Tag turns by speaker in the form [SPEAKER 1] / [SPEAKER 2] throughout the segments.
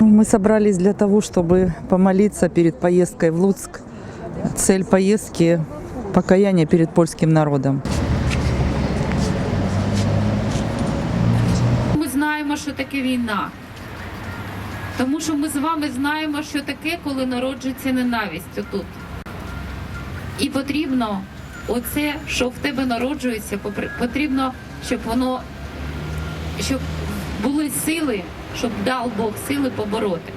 [SPEAKER 1] Мы собрались для того, чтобы помолиться перед поездкой в Луцк. Цель поездки – покаяние перед польским народом.
[SPEAKER 2] Ми знаємо, що таке війна. Тому що ми з вами знаємо, що таке, коли народжується ненависть отут. І потрібно оце, що в тебе народжується, потрібно, щоб воно щоб були сили, щоб дав Бог сили побороти.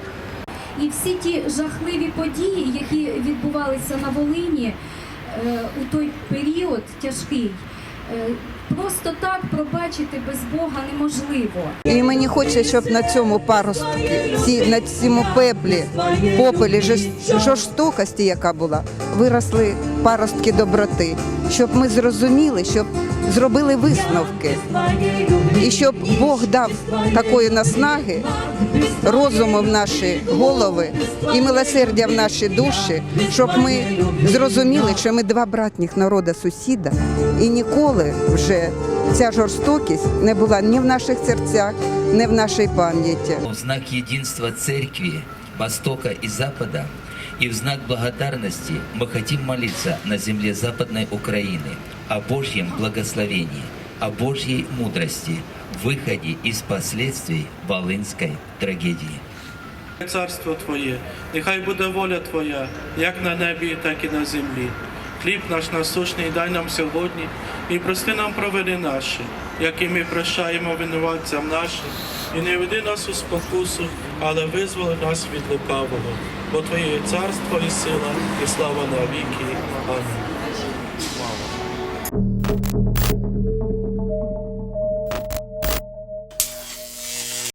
[SPEAKER 3] І всі ті жахливі події, які відбувалися на Волині е, у той період тяжкий, е, просто так пробачити без Бога неможливо.
[SPEAKER 4] І мені хочеться, щоб на цьому паростку, ці, на цьому пеплі, попелі жорстокості, яка була, виросли паростки доброти, щоб ми зрозуміли, щоб зробили висновки, і щоб Бог дав такої наснаги, розуму в наші голови і милосердя в наші душі, щоб ми зрозуміли, що ми два братніх народа сусіда, і ніколи вже ця жорстокість не була ні в наших серцях, ні в нашій пам'яті.
[SPEAKER 5] Знак единства Церкви Востока и Запада и в знак благодарности мы хотим молиться на земле Западной Украины о Божьем благословении, о Божьей мудрости, выходе из последствий Волынской трагедии.
[SPEAKER 6] Царство Твоє, нехай буде воля Твоя, як на небі, так і на землі. Хліб наш насущний дай нам сьогодні і прости нам провини наші, які ми прощаємо винуватцям нашим, і не веди нас у спокусу, але визволи нас від лукавого. Бо Твоє царство і сила, і слава навіки. Амінь.